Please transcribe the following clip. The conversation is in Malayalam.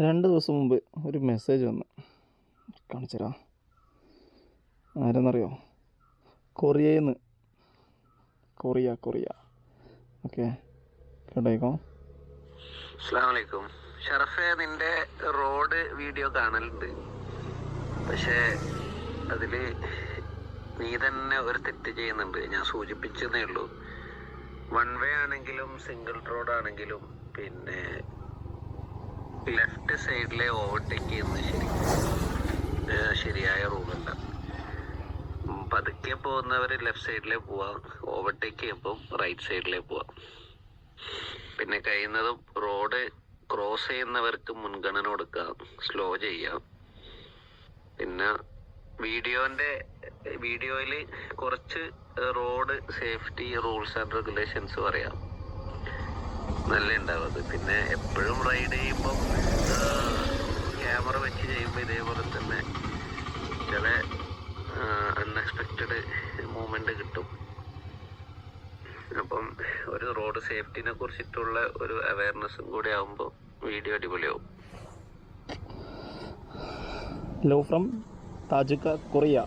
രണ്ട് ദിവസം മുമ്പ് ഒരു മെസ്സേജ് വന്നു. കാണിച്ചരാ ആരെന്നറിയോ? കൊറിയയിൽ നിന്ന് കൊറിയ കൊറിയ. ഓക്കെ. കേട്ടേക്കോ? അസ്ലാമലൈക്കും ഷറഫെ നിന്റെ റോഡ് വീഡിയോ കാണലുണ്ട്. പക്ഷേ അതിൽ നീ തന്നെ ഒരു തെറ്റ് ചെയ്യുന്നുണ്ട്. ഞാൻ സൂചിപ്പിച്ചതേ ഉള്ളൂ. വൺ വേ ആണെങ്കിലും സിംഗിൾ റോഡ് ആണെങ്കിലും പിന്നെ ലെഫ്റ്റ് സൈഡിലെ ഓവർടേക്ക് ചെയ്യുന്നത് ശരി. ശരിയായ റൂളല്ല പതുക്കെ പോകുന്നവർ ലെഫ്റ്റ് സൈഡിലേ പോവാം. ഓവർടേക്ക് ചെയ്യുമ്പോൾ റൈറ്റ് സൈഡിലേ പോവാം. പിന്നെ കഴിയുന്നതും റോഡ് ക്രോസ് ചെയ്യുന്നവർക്ക് മുൻഗണന കൊടുക്കാം സ്ലോ ചെയ്യാം പിന്നെ വീഡിയോന്റെ വീഡിയോയിൽ കുറച്ച് road safety rules and regulations പറയാം. നല്ല ഉണ്ടാവും അത് പിന്നെ എപ്പോഴും റൈഡ് ചെയ്യുമ്പോൾ ക്യാമറ വെച്ച് ചെയ്യുമ്പോൾ ഇതേപോലെ തന്നെ ചില അൺഎക്സ്പെക്റ്റഡ് മൂവ്മെന്റ് കിട്ടും. അപ്പം ഒരു റോഡ് സേഫ്റ്റിനെ കുറിച്ചിട്ടുള്ള ഒരു അവയർനെസ്സും കൂടി ആകുമ്പോൾ വീഡിയോ അടിപൊളിയാവും. ഹലോ ഫ്രം താജുക്ക കൊറിയ